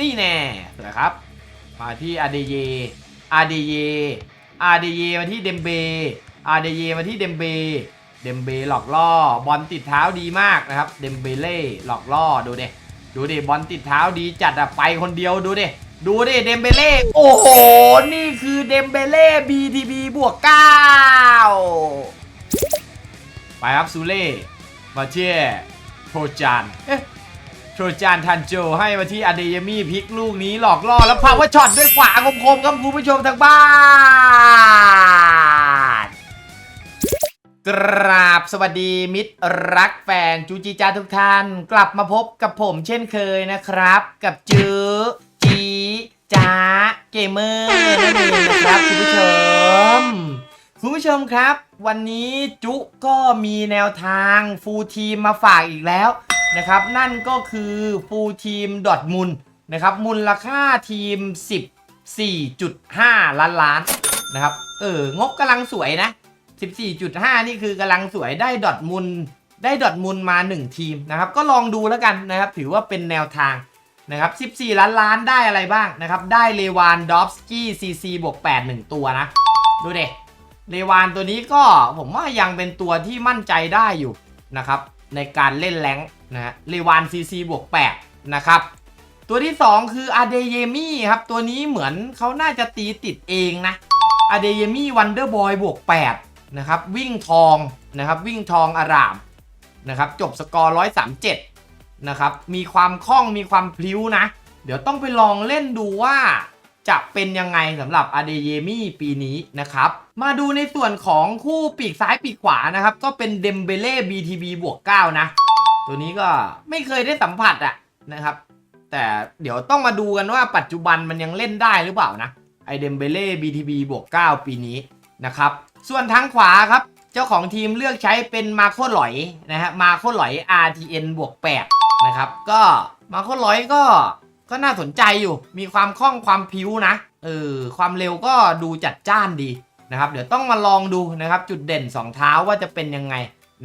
นี่แน่สวยครับ มาที่อาเดเยอาเดเยอาเดเยมาที่เดมเบอาเดเยมาที่เดมเบเดมเบหลอกล่อบอลติดเท้าดีมากนะครับ เดมเบเล่หลอกล่อดูเดดูดิบอลติดเท้าดีจัดอะไปคนเดียวดูดิดูดิเดมเบเล่โอ้โห นี่คือเดมเบเล่ BTB บวก 9 ไปครับซูเล่มาเช่โทจานเอ๊ะ โทรจานทันโจให้มาที่อเดยมี่พลิกลูกนี้หลอกล่อแล้วพาวเวอร์ช็อตด้วยขวาคมๆครับคุณผู้ชมทางบ้านกราบสวัสดีมิตรรักแฟนจูจีจาทุกท่าน กลับมาพบกับผมเช่นเคยนะครับ กับจื้อจีจ้าเกมเมอร์นั่นเองนะครับคุณผู้ชมคุณผู้ชมครับ วันนี้จุก็มีแนวทางฟูลทีมมาฝากอีกแล้ว นะครับ นั่นก็คือฟูลทีมดอทมุลนะครับมูลค่าทีม 14.5 ล้านล้านนะครับเอองบกำลังสวยนะ 14.5 นี่คือกำลังสวยได้ดอทมุลได้ดอทมุลมา 1 ทีมนะครับ ก็ลองดูแล้วกันนะครับ ถือว่าเป็นแนวทางนะครับ 14 ล้านล้านได้อะไรบ้างนะครับ ได้เลวานดอฟสกี้ซีซีบวก8 1 ตัวนะ ดูเด็เลวานตัวนี้ก็ผมว่ายังเป็นตัวที่มั่นใจได้อยู่นะครับ ในการเล่นแรง นะฮะเลวานซีซีบวก8นะครับ ตัวที่ 2 คืออาเดเยมี่ครับ ตัวนี้เหมือนเขาน่าจะตีติดเองนะอาเดเยมี่วันเดอร์บอยบวก8นะครับ วิ่งทองนะครับ วิ่งทองอารามนะครับ จบสกอร์137นะครับ มีความคล่องมีความพลิ้วนะ เดี๋ยวต้องไปลองเล่นดูว่าจะเป็นยังไงสำหรับอาเดเยมี่ปีนี้นะครับ มาดูในส่วนของคู่ปีกซ้ายปีกขวานะครับ ก็เป็นเดมเบเล่ BTB บวก9นะ ตัวนี้ก็ไม่เคยได้สัมผัสอะนะครับ แต่เดี๋ยวต้องมาดูกันว่าปัจจุบันมันยังเล่นได้หรือเปล่านะไอเดมเบเล่ BTB บวก9ปีนี้นะครับ ส่วนทางขวาครับ เจ้าของทีมเลือกใช้เป็นมาโคหลอยนะฮะมาโคหลอย RTN บวก8นะครับ ก็มาโคหลอยก็ก็น่าสนใจอยู่ มีความคล่องความพิ้วนะเออความเร็วก็ดูจัดจ้านดีนะครับ เดี๋ยวต้องมาลองดูนะครับ จุดเด่น 2 เท้าว่าจะเป็นยังไง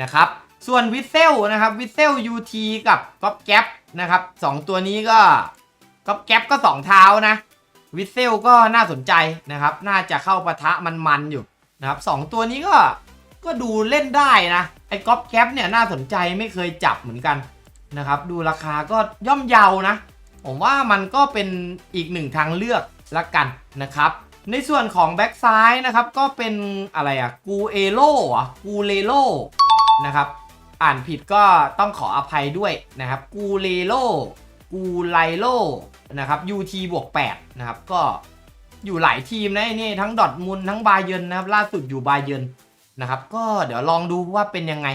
นะครับ ส่วนวิเซลนะครับวิเซล UT กับก๊อปแก๊ปนะครับสองตัวนี้ก็ก๊อปแก๊ปก็2เท้านะ วิเซลก็น่าสนใจนะครับ น่าจะเข้าปะทะมันๆอยู่นะครับสองตัวนี้ก็ก็ดูเล่นได้นะไอ้ก๊อปแก๊ปเนี่ยน่าสนใจไม่เคยจับเหมือนกันนะครับดูราคาก็ย่อมเยานะ ผมว่ามันก็เป็นอีกหนึ่งทางเลือกละกันนะครับ ในส่วนของแบ็กซ้ายนะครับก็เป็นอะไรอะกูเอโลอะกูเลโลนะครับ อ่านผิดก็ต้องขออภัยด้วยนะครับ กูเลโลกูไลโลนะครับ UT บวก8นะครับ ก็อยู่หลายทีมนะไอ้นี่ทั้งดอทมุนทั้งบาเยนนะครับ ล่าสุดอยู่บาเยนนะครับ ก็เดี๋ยวลองดูว่าเป็นยังไง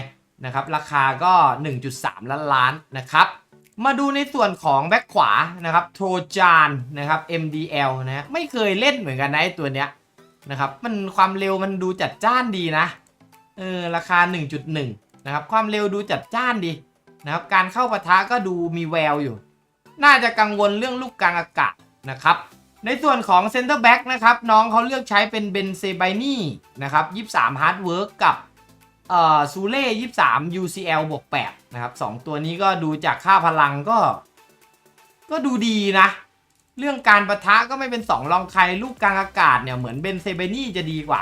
นะครับ ราคาก็ 1.3 ล้านล้านนะครับ มาดูในส่วนของแบ็คขวานะครับโทรจานนะครับ MDL นะไม่เคยเล่นเหมือนกันนะไอตัวเนี้ยนะครับ มันความเร็วมันดูจัดจ้านดีนะเออราคา 1.1 นะครับความเร็วดูจัดจ้านดีนะครับการเข้าปะทะก็ดูมีแววอยู่ น่าจะกังวลเรื่องลูกกลางอากาศนะครับในส่วนของเซนเตอร์แบ็กนะครับน้องเขาเลือกใช้เป็นเบนเซไบนี่นะครับ23 Hard Work กับเอ่อซูเล่23 UCL บวก8นะครับสองตัวนี้ก็ดูจากค่าพลังก็ ก็ดูดีนะ เรื่องการประทะก็ไม่เป็นสองรองใครลูกกลางอากาศเนี่ยเหมือนเบนเซเบนี่จะดีกว่า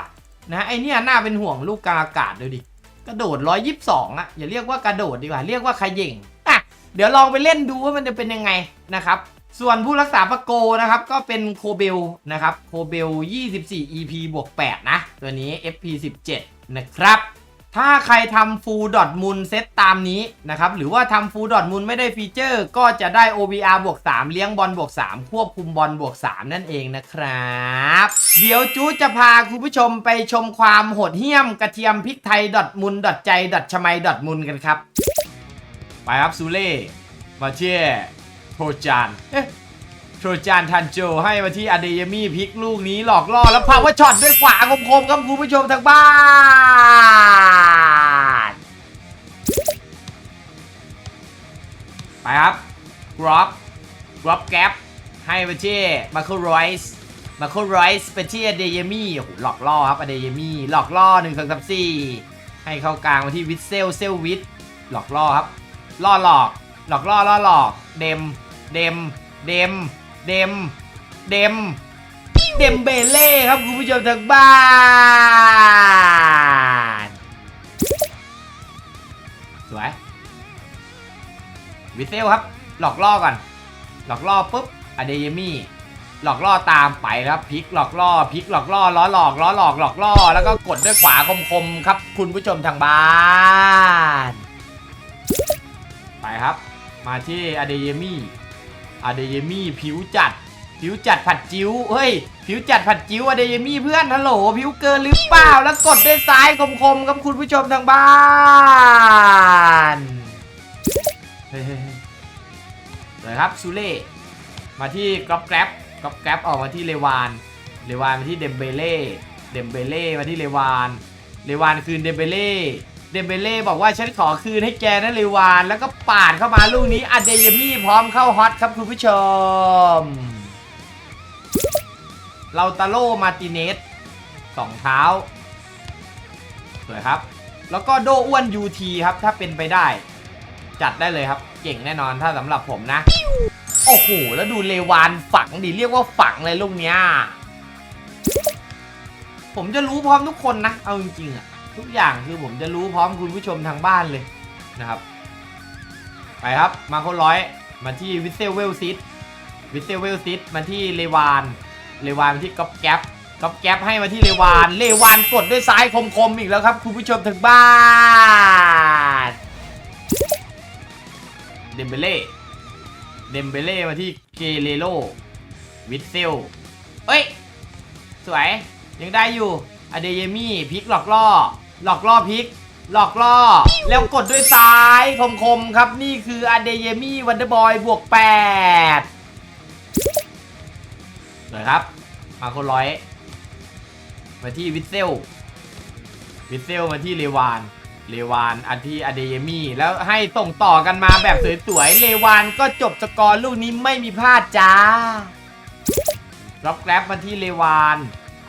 นะไอเนี่ยน่าเป็นห่วงลูกกลางอากาศดูดิ กระโดด 122อะอย่าเรียกว่ากระโดดดีกว่า เรียกว่าขย่งอะเดี๋ยวลองไปเล่นดูว่ามันจะเป็นยังไงนะครับ ส่วนผู้รักษาประโกนะครับ ก็เป็นโคเบลนะครับโคเบล 24 EP บวก 8 นะ ตัวนี้ FP 17 นะครับ ถ้าใครทำฟูลดอทมูลเซตตามนี้นะครับ หรือว่าทำฟูลดอทมูลไม่ได้ฟีเจอร์ ก็จะได้ OBR บวก3เลี้ยงบอลบวก3ควบคุมบอลบวก3นั่นเองนะครับ เดี๋ยวจูจะพาคุณผู้ชมไปชมความโหดเหี้ยมกระเทียมพริกไทยดอทมุนดอทใจดอทชมัยดอทมุนกันครับ ไปครับซูเล่มาเช่โทจานเอ๊ะ โทจานทันโจให้มาที่อเดยมี่พลิกลูกนี้หลอกล่อแล้วพาวเวอร์ช็อตด้วยขวาคมๆครับคุณผู้ชมทางบ้านไปครับกรอบกรอบแก๊ปให้มาที่มาโครอยส์มาโครอยส์ไปที่อเดยมี่โอ้โหหลอกล่อครับอเดยมี่หลอกล่อหนึ่งสองสามสี่ให้เข้ากลางมาที่วิทเซลเซลวิทหลอกล่อครับล่อหลอก หลอกล่อล่อหลอก เดมเดมเดม เดม เดม เดมเบเล่ครับคุณผู้ชมทางบ้านสวยวิเซลครับ หลอกล่อก่อน หลอกล่อปุ๊บอะเดยมี่หลอกล่อตามไปครับพลิกหลอกล่อพลิกหลอกล่อล้อหลอกล้อหลอกหลอกล่อแล้วก็กดด้วยขวาคมๆครับ คุณผู้ชมทางบ้าน ไปครับ มาที่อะเดยมี่ อเดเยมี่ผิวจัด ผิวจัดผัดจิ้วเฮ้ย ผิวจัดผัดจิ้วอเดเยมี่เพื่อนฮัลโหลผิวเกินหรือเปล่าแล้วกดด้วยซ้ายคมๆครับคุณผู้ชมทางบ้านเฮ้ยเลยครับซูเล่มาที่กรอบแกร็บกรอบแกร็บออกมาที่เลวานเลวานมาที่เดมเบเล่เดมเบเล่มาที่เลวานเลวานคืนเดมเบเล่ เดมเบเล่บอกว่าฉันขอคืนให้แกนะเลวาน แล้วก็ปาดเข้ามาลูกนี้อเดเยมี่พร้อมเข้าฮอตครับคุณผู้ชม เราตาโลมาติเนสสองเท้า สวยครับ แล้วก็โดอ้วนยูทีครับ ถ้าเป็นไปได้ จัดได้เลยครับ เก่งแน่นอนถ้าสำหรับผมนะ โอ้โห แล้วดูเลวานฝังดิเรียกว่าฝังเลยลูกเนี้ยผมจะรู้พร้อมทุกคนนะ เอาจริงๆอะ ทุกอย่างคือผมจะรู้พร้อมคุณผู้ชมทางบ้านเลยนะครับ ไปครับมาโคร้อยมาที่วิเซลเวลซิตวิเซลเวลซิตมาที่เลวานเลวานมาที่ก๊อปแก๊ปก๊อปแก๊ปให้มาที่เลวานเลวานกดด้วยซ้ายคมๆอีกแล้วครับ คุณผู้ชมทางบ้านเดมเบเล่เดมเบเล่มาที่เกเรโลวิเซลเอ้ย สวย ยังได้อยู่อเดเยมี่พลิกหลอกล่อ หลอกล่อพลิก หลอกล่อ แล้วกดด้วยซ้ายคมๆครับ นี่คืออเดเยมี่วันเดอร์บอยบวก8สวยครับ มาคนร้อย มาที่วิเซล วิเซลมาที่เลวาน เลวานอันที่อเดเยมี่แล้วให้ส่งต่อกันมาแบบสวยๆ เลวานก็จบสกอร์ลูกนี้ไม่มีพลาดจ้ารับแกร็บมาที่เลวาน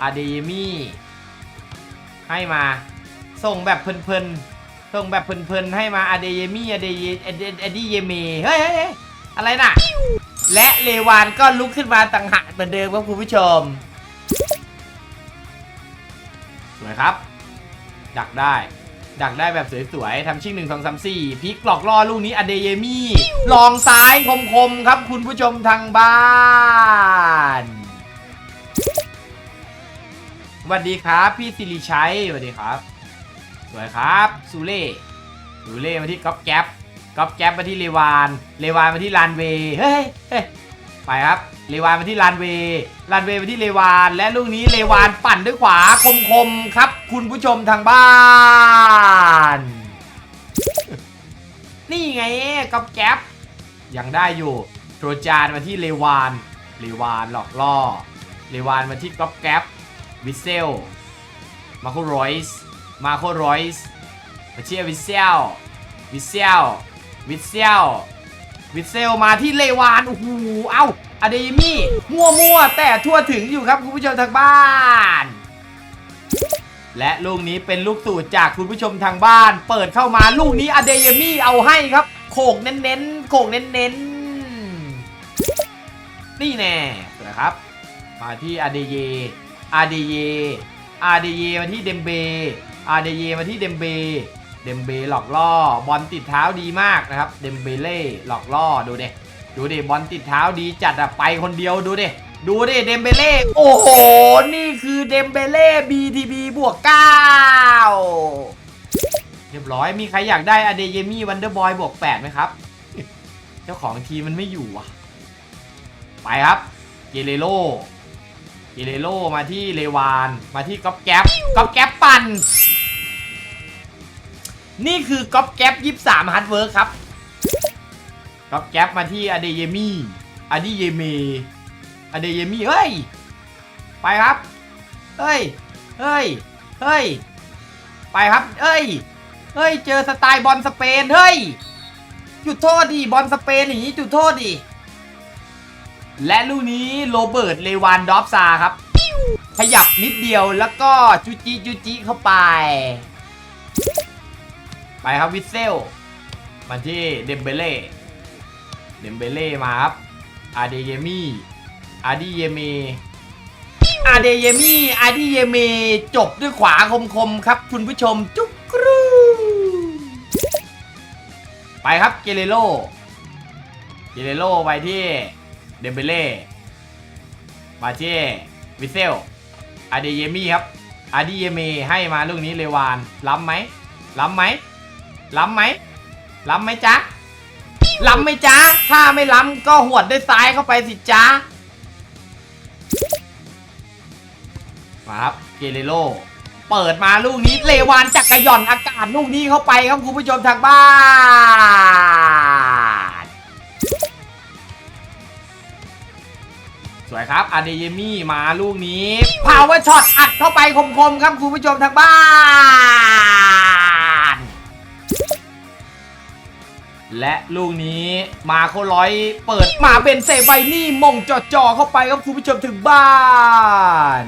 อเดเยมี่ให้มา ส่งแบบเพลินๆ ส่งแบบเพลินๆ ให้มาอเดเยมี่อเดเยอเดอเดเยเมเฮ้ยเฮ้ยเฮ้ยอะไรน่ะ และเลวานก็ลุกขึ้นมาต่างหากเหมือนเดิมครับคุณผู้ชม สวยครับ ดักได้ ดักได้แบบสวยๆทำชิ่งหนึ่งสองสามสี่พลิกหลอกล่อลูกนี้อเดเยมี่ลองซ้ายคมๆ ครับคุณผู้ชมทางบ้านสวัสดีครับ พี่สิริชัยสวัสดีครับ สวยครับซูเล่ซูเล่มาที่ก๊อปแก๊ปก๊อปแก๊ปมาที่เลวานเลวานมาที่ลานเวเฮ้ยเฮ้ยไปครับเลวานมาที่ลานเวลานเวมาที่เลวานและลูกนี้เลวานปั่นด้วยขวาคมๆครับ คุณผู้ชมทางบ้าน นี่ไงก๊อปแก๊ปยังได้อยู่โทรจานมาที่เลวานเลวานหลอกล่อเลวานมาที่ก๊อปแก๊ปวิเซลมาโครอยส์ มาโครอยส์มาเชียร์วิเซลวิเซลวิเซลวิเซลมาที่เลวานโอ้โหเอ้าอเดมี่มั่วมั่วแต่ทั่วถึงอยู่ครับคุณผู้ชมทางบ้าน และลูกนี้เป็นลูกสูตรจากคุณผู้ชมทางบ้าน เปิดเข้ามาลูกนี้อเดยมี่เอาให้ครับ โขกเน้นๆโขกเน้นๆนี่แน่สวยครับ มาที่อเดเยอเดเย อาเดเยมาที่เดมเบอาเดเยมาที่เดมเบเดมเบหลอกล่อบอลติดเท้าดีมากนะครับเดมเบเล่หลอกล่อดูเด็ดูดิบอลติดเท้าดีจัดอะไปคนเดียวดูดิดูดิเดมเบเล่โอ้โห นี่คือเดมเบเล่ BTB บวก 9 เรียบร้อยมีใครอยากได้อเดเยมี่วันเดอร์บอยบวก 8 ไหมครับ เจ้าของทีมมันไม่อยู่อะ ไปครับ เกเรโลเกเรโลมาที่เลวาน มาที่ก๊อปแก๊ปก๊อปแก๊ปปั่น นี่คือก๊อปแก๊ปยี่สามฮาร์ดเวิร์คครับก๊อปแก๊ปมาที่อเดเยมี่อเดเยเมอเดเยมี่เฮ้ย ไปครับ เฮ้ย เฮ้ย เฮ้ย ไปครับ เฮ้ย เฮ้ย เจอสไตล์บอลสเปน เฮ้ย จุดโทษดิ บอลสเปนอย่างนี้จุดโทษดิ และลูกนี้โรเบิร์ต เลวานดอฟซาครับ ขยับนิดเดียวแล้วก็จุจิจุจิเข้าไป ไปครับวิเซล มาที่เดมเบเล่เดมเบเล่มาครับอาเดเยมี่อาดิเยเมอาเดเยมี่อาดิเยเมจบด้วยขวาคมๆครับ คุณผู้ชมจุกกรูไปครับเกเรโลเกเรโลไปที่ เดมเบเล่มาเช่วิเซลอาเดเยมี่ครับอาดิเยเมให้มาลูกนี้เลวานล้ำไหมล้ำไหมล้ำไหมล้ำไหมจ๊ะล้ำไหมจ๊ะถ้าไม่ล้ำก็หวดด้วยซ้ายเข้าไปสิจ๊ะมาครับเกเรโลเปิดมาลูกนี้เลวานจักรย่อนอากาศลูกนี้เข้าไปครับคุณผู้ชมทางบ้าน วยครับอเดเยมี่มาลูกนี้พาวเวอร์ช็อตอัดเข้าไปคมๆครับคุณผู้ชมทางบ้าน และลูกนี้มาโคร้อยเปิดมาเป็นเซไบนี่มงจ่อๆเข้าไปครับคุณผู้ชมถึงบ้าน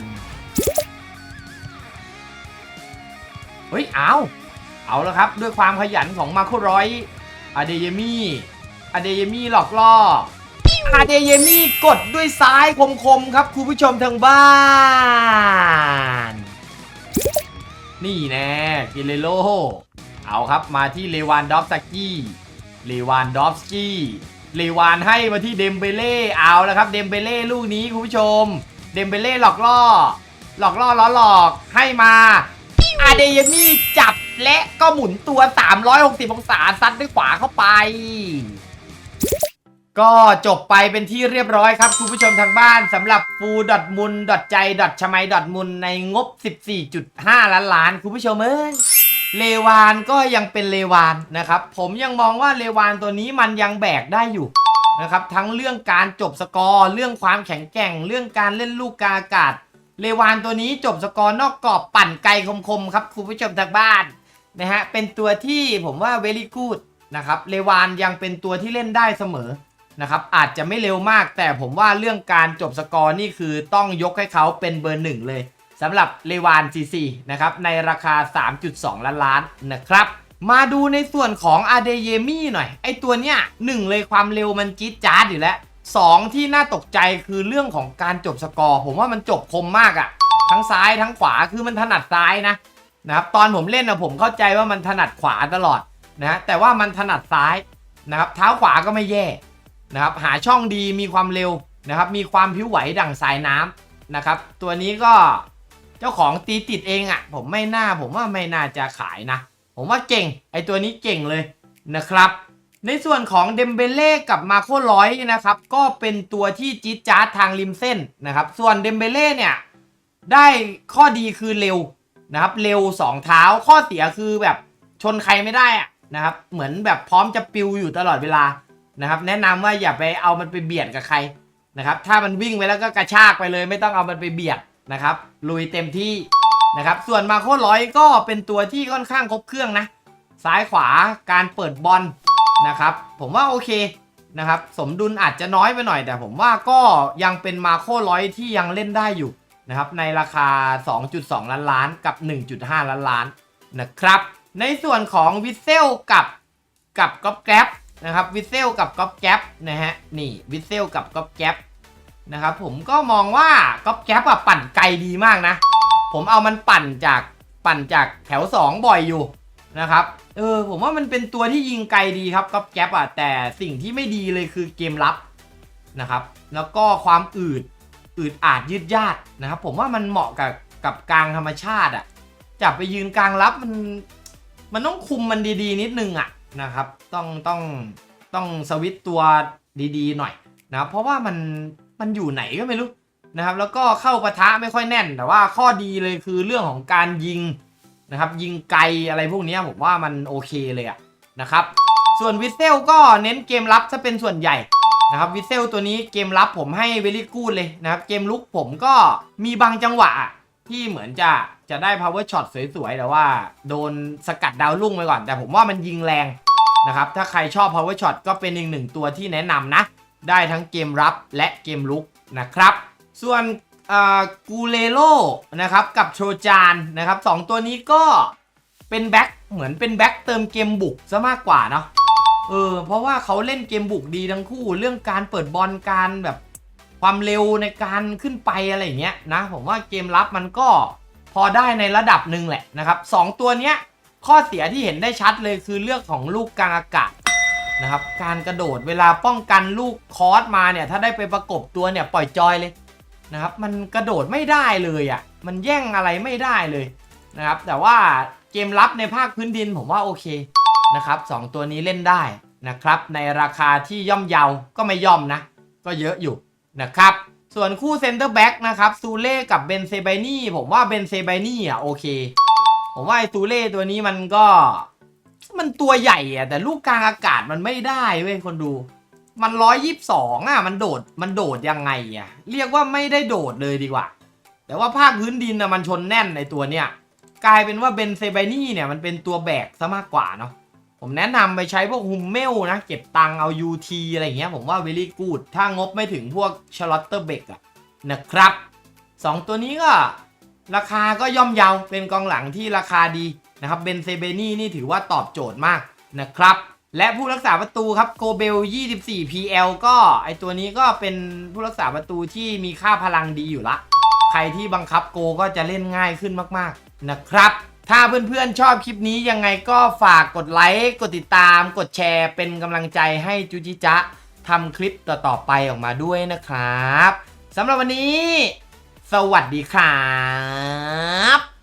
เฮ้ยเอาเอาแล้วครับ ด้วยความขยันของมาโคร้อยอเดเยมี่อเดเยมี่หลอกล่อ อาเดเยมี่กดด้วยซ้ายคมๆครับคุณผู้ชมทางบ้าน นี่แน่กิเลโล เอาครับมาที่เลวานดอฟสกี้เลวานดอฟสกี้เลวานให้มาที่เดมเบเล่เอาแล้วครับเดมเบเล่ลูกนี้คุณผู้ชม เดมเบเล่หลอกล่อ หลอกล่อล้อหลอกให้มาอาเดเยมี่จับและก็หมุนตัว 360 องศาซัดด้วยขวาเข้าไป ก็จบไปเป็นที่เรียบร้อยครับ คุณผู้ชมทางบ้านสำหรับฟูดอทมุนดอทใจดอทชมัยดอทมุนในงบ 14.5 ล้านล้าน คุณผู้ชมเอ้ยเลวานก็ยังเป็นเลวานนะครับ ผมยังมองว่าเลวานตัวนี้มันยังแบกได้อยู่นะครับ ทั้งเรื่องการจบสกอร์ เรื่องความแข็งแกร่ง เรื่องการเล่นลูกกาอากาศ เลวานตัวนี้จบสกอร์นอกกรอบปั่นไกลคมๆครับคุณผู้ชมทางบ้านนะฮะเป็นตัวที่ผมว่า very good นะครับเลวานยังเป็นตัวที่เล่นได้เสมอ นะครับอาจจะไม่เร็วมาก แต่ผมว่าเรื่องการจบสกอร์นี่คือต้องยกให้เขาเป็นเบอร์หนึ่งเลยสำหรับเลวาน CC นะครับในราคา 3.2 ล้านล้านนะครับมาดูในส่วนของอาเดเยมี่หน่อย ไอตัวเนี้ยหนึ่งเลยความเร็วมันจี๊ดจ๊าดอยู่แล้วสองที่น่าตกใจคือเรื่องของการจบสกอร์ ผมว่ามันจบคมมากอะ่ะ ทั้งซ้ายทั้งขวาคือมันถนัดซ้ายนะนะครับตอนผมเล่นนะผมเข้าใจว่ามันถนัดขวาตลอดนะแต่ว่ามันถนัดซ้ายนะครับเท้าขวาก็ไม่แย่ นะครับหาช่องดีมีความเร็วนะครับมีความผิวไหวดั่งสายน้ำนะครับ ตัวนี้ก็เจ้าของตีติดเองอะ่ะ ผมไม่น่าผมว่าไม่น่าจะขายนะ ผมว่าเก่ง ไอตัวนี้เก่งเลยนะครับ ในส่วนของเดมเบเล่กับมาโคร้อยนะครับก็เป็นตัวที่จี๊ดจ๊าดทางริมเส้นนะครับ ส่วนเดมเบเล่เนี่ยได้ข้อดีคือเร็วนะครับ เร็ว 2 เท้าข้อเสียคือแบบชนใครไม่ได้อะนะครับ เหมือนแบบพร้อมจะปิวอยู่ตลอดเวลา นะครับ แนะนำว่าอย่าไปเอามันไปเบียดกับใครนะครับ ถ้ามันวิ่งไปแล้วก็กระชากไปเลย ไม่ต้องเอามันไปเบียดนะครับ ลุยเต็มที่นะครับ ส่วนมาโคร้อยก็เป็นตัวที่ค่อนข้างครบเครื่องนะ ซ้ายขวาการเปิดบอลนะครับ ผมว่าโอเคนะครับ สมดุลอาจจะน้อยไปหน่อย แต่ผมว่าก็ยังเป็นมาโคร้อยที่ยังเล่นได้อยู่นะครับ ในราคา 2.2 ล้านล้านกับ 1.5 ล้านล้านนะครับ ในส่วนของวิเซลกับกับก๊อปแก๊ป นะครับวิเซลกับก๊อปแก๊ปนะฮะนี่วิเซลกับก๊อปแก๊ปนะครับผมก็มองว่าก๊อปแก๊ปอะปั่นไกลดีมากนะ ผมเอามันปั่นจากปั่นจากแถว 2 บ่อยอยู่นะครับเออผมว่ามันเป็นตัวที่ยิงไกลดีครับก๊อปแก๊ปอะแต่สิ่งที่ไม่ดีเลยคือเกมรับนะครับแล้วก็ความอืดอืดอาจยืดยาดนะครับผมว่ามันเหมาะกับกับกลางธรรมชาติอะจับไปยืนกลางรับมันมันต้องคุมมันดีๆ นิดนึงอะ นะครับ ต้องต้องต้องสวิตตัวดีๆ หน่อยนะครับเพราะว่ามันมันอยู่ไหนก็ไม่รู้นะครับ แล้วก็เข้าปะทะไม่ค่อยแน่น แต่ว่าข้อดีเลยคือเรื่องของการยิงนะครับ ยิงไกลอะไรพวกนี้ผมว่ามันโอเคเลยอะนะครับ ส่วนวิเซลก็เน้นเกมรับจะเป็นส่วนใหญ่นะครับวิเซลตัวนี้เกมรับผมให้เวลี่กูดเลยนะครับ เกมลุกผมก็มีบางจังหวะที่เหมือนจะจะได้ power shot สวยๆ แต่ว่าโดนสกัดดาวรุ่งไปก่อน แต่ผมว่ามันยิงแรง นะครับถ้าใครชอบ power shot ก็เป็นอีกหนึ่งตัวที่แนะนำนะ ได้ทั้งเกมรับและเกมลุกนะครับ ส่วนกูเลโลนะครับกับโทรจานนะครับสองตัวนี้ก็เป็นแบ็คเหมือนเป็นแบ็คเติมเกมบุกซะมากกว่าเนาะเออเพราะว่าเขาเล่นเกมบุกดีทั้งคู่ เรื่องการเปิดบอลการแบบความเร็วในการขึ้นไปอะไรอย่างเงี้ยนะผมว่าเกมรับมันก็พอได้ในระดับหนึ่งแหละนะครับสองตัวเนี้ย ข้อเสียที่เห็นได้ชัดเลยคือเรื่องของลูกกลางอากาศนะครับ การกระโดดเวลาป้องกันลูกคอร์สมาเนี่ย ถ้าได้ไปประกบตัวเนี่ยปล่อยจอยเลยนะครับ มันกระโดดไม่ได้เลยอะ่ะ มันแย่งอะไรไม่ได้เลยนะครับ แต่ว่าเกมรับในภาคพื้นดินผมว่าโอเคนะครับสองตัวนี้เล่นได้นะครับ ในราคาที่ย่อมเยาก็ไม่ย่อมนะ ก็เยอะอยู่นะครับ ส่วนคู่เซนเตอร์แบ็กนะครับซูเล่กับเบนเซไบนี่ผมว่าเบนเซไบนี่อะโอเค ผมว่าไอ้ซูเล่ตัวนี้มันก็ มันตัวใหญ่อะแต่ลูกกลางอากาศมันไม่ได้เว้ยคนดู มันร้อยยี่สิบสองอะมันโดดมันโดดยังไงอะเรียกว่าไม่ได้โดดเลยดีกว่า แต่ว่าภาคพื้นดินอะมันชนแน่นในตัวเนี้ยกลายเป็นว่าเบนเซไบนี่เนี่ยมันเป็นตัวแบกซะมากกว่าเนาะผมแนะนำไปใช้พวกฮุมเมลนะ เก็บตังค์เอา UT อะไรเงี้ยผมว่า very good ถ้างบไม่ถึงพวกชาร์ลอตเตอร์เบกอะนะครับ 2 ตัวนี้ก็ ราคาก็ย่อมเยาเป็นกองหลังที่ราคาดีนะครับเบนเซเบนี่นี่ถือว่าตอบโจทย์มากนะครับและผู้รักษาประตูครับโกเบล 24 PL ก็ไอตัวนี้ก็เป็นผู้รักษาประตูที่มีค่าพลังดีอยู่ละ ใครที่บังคับโกก็จะเล่นง่ายขึ้นมากๆนะครับ ถ้าเพื่อนๆชอบคลิปนี้ยังไงก็ฝากกดไลค์ กดติดตาม กดแชร์ เป็นกำลังใจให้จูจิจะทำคลิปต่อๆไปออกมาด้วยนะครับสำหรับวันนี้ สวัสดีครับ